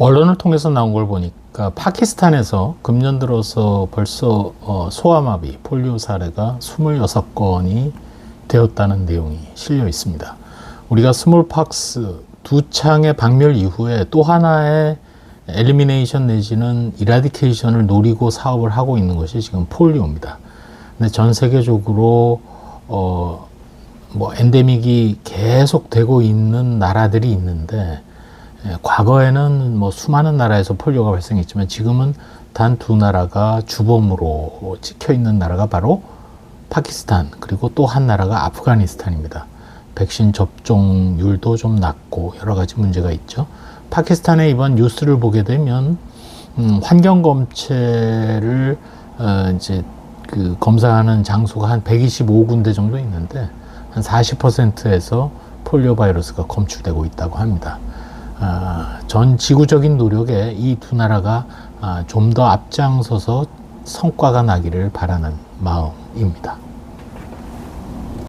언론을 통해서 나온 걸 보니까 파키스탄에서 금년 들어서 벌써 어, 소아마비, 폴리오 사례가 26건이 되었다는 내용이 실려 있습니다. 우리가 스몰팍스 두 창의 박멸 이후에 또 하나의 엘리미네이션 내지는 이라디케이션을 노리고 사업을 하고 있는 것이 지금 폴리오입니다. 근데 전 세계적으로 어, 뭐 엔데믹이 계속 되고 있는 나라들이 있는데 예, 과거에는 뭐 수많은 나라에서 폴리오가 발생했지만 지금은 단 두 나라가 주범으로 찍혀 있는 나라가 바로 파키스탄 그리고 또 한 나라가 아프가니스탄입니다. 백신 접종률도 좀 낮고 여러 가지 문제가 있죠. 파키스탄의 이번 뉴스를 보게 되면 음, 환경 검체를 어, 이제 그 검사하는 장소가 한 125군데 정도 있는데 한 40%에서 폴리오 바이러스가 검출되고 있다고 합니다. 아, 전 지구적인 노력에 이 두 나라가 아, 좀더 앞장서서 성과가 나기를 바라는 마음입니다.